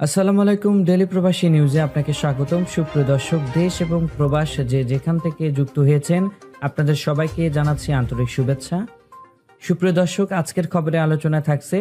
আসসালামু আলাইকুম ডেলি প্রবাসী নিউজে আপনাকে স্বাগতম। সুপ্রিয় দর্শক, দেশ এবং প্রবাস যে যেখান থেকে যুক্ত হয়েছেন, আপনাদের সবাইকে জানাচ্ছি আন্তরিক শুভেচ্ছা। সুপ্রিয় দর্শক, আজকের খবরে আলোচনা থাকছে,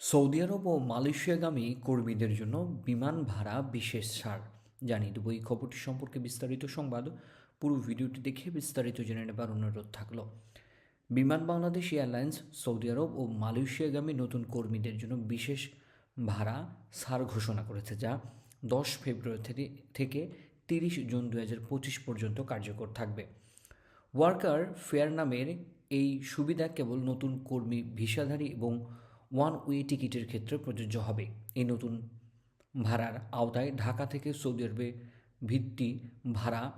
সৌদি আরব ও মালয়েশিয়াগামী কর্মীদের জন্য বিমান ভাড়া বিশেষ ছাড়। জানিয়ে দেবো এই খবরটি সম্পর্কে বিস্তারিত সংবাদ। পুরো ভিডিওটি দেখে বিস্তারিত জেনে নেবার অনুরোধ থাকল। বিমান বাংলাদেশ এয়ারলাইন্স, সৌদি আরব ও মালয়েশিয়াগামী নতুন কর্মীদের জন্য বিশেষ ভাড়া সার ঘোষণা করেছে যা দশ ফেব্রুয়ারি থেকে তিরিশ জুন দু হাজার পঁচিশ পর্যন্ত কার্যকর থাকবে। ওয়ার্কার ফেয়ার নামের এই সুবিধা কেবল নতুন কর্মী, ভিসাধারী এবং ওয়ান ওয়ে টিকিটের ক্ষেত্রে প্রযোজ্য হবে। এই নতুন ভাড়ার আওতায় ঢাকা থেকে সৌদি আরবে ভিত্তি ভাড়া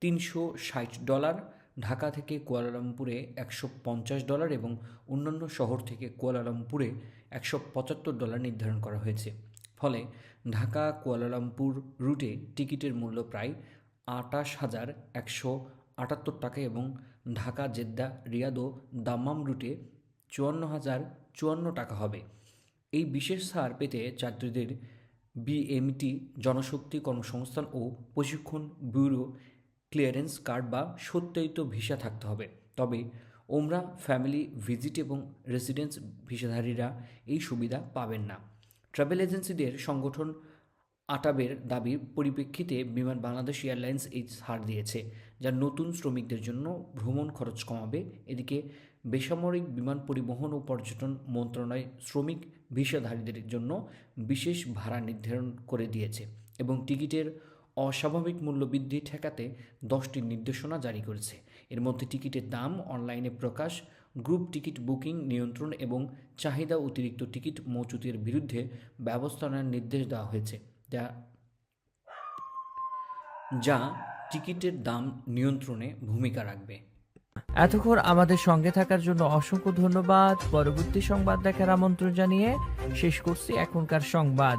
তিনশো ষাট ডলার ঢাকা থেকে কুয়ালালামপুরে একশো পঞ্চাশ ডলার এবং অন্যান্য শহর থেকে কুয়ালালামপুরে একশো পঁচাত্তর ডলার নির্ধারণ করা হয়েছে। ফলে ঢাকা কুয়ালালামপুর রুটে টিকিটের মূল্য প্রায় আটাশ হাজার একশো আটাত্তর টাকা এবং ঢাকা, জেদ্দা, রিয়াদ ও দাম্মাম রুটে চুয়ান্ন হাজার চুয়ান্ন টাকা হবে। এই বিশেষ ছাড় পেতে যাত্রীদের বিএমটি, জনশক্তি কর্মসংস্থান ও প্রশিক্ষণ ব্যুরো ক্লিয়ারেন্স কার্ড বা সত্যায়িত ভিসা থাকতে হবে। তবে ওমরা ফ্যামিলি ভিজিট এবং রেসিডেন্স ভিসাধারীরা এই সুবিধা পাবেন না। ট্রাভেল এজেন্সিদের সংগঠন আটাবের দাবির পরিপ্রেক্ষিতে বিমান বাংলাদেশ এয়ারলাইন্স এই ছাড় দিয়েছে, যা নতুন শ্রমিকদের জন্য ভ্রমণ খরচ কমাবে। এদিকে বেসামরিক বিমান পরিবহন ও পর্যটন মন্ত্রণালয় শ্রমিক ভিসাধারীদের জন্য বিশেষ ভাড়া নির্ধারণ করে দিয়েছে এবং টিকিটের অস্বাভাবিক মূল্য বৃদ্ধি ঠেকাতে দশটি নির্দেশনা জারি করেছে। এর মধ্যে টিকিটের দাম, অনলাইনে প্রকাশ, গ্রুপ টিকিট বুকিং নিয়ন্ত্রণ এবং চাহিদা অতিরিক্ত টিকিট মজুতের বিরুদ্ধে ব্যবস্থা নেওয়ার নির্দেশ দেওয়া হয়েছে, যা যা টিকিটের দাম নিয়ন্ত্রণে ভূমিকা রাখবে। এতক্ষণ আমাদের সঙ্গে থাকার জন্য অসংখ্য ধন্যবাদ। পরবর্তী সংবাদ দেখার আমন্ত্রণ জানিয়ে শেষ করছি এখনকার সংবাদ।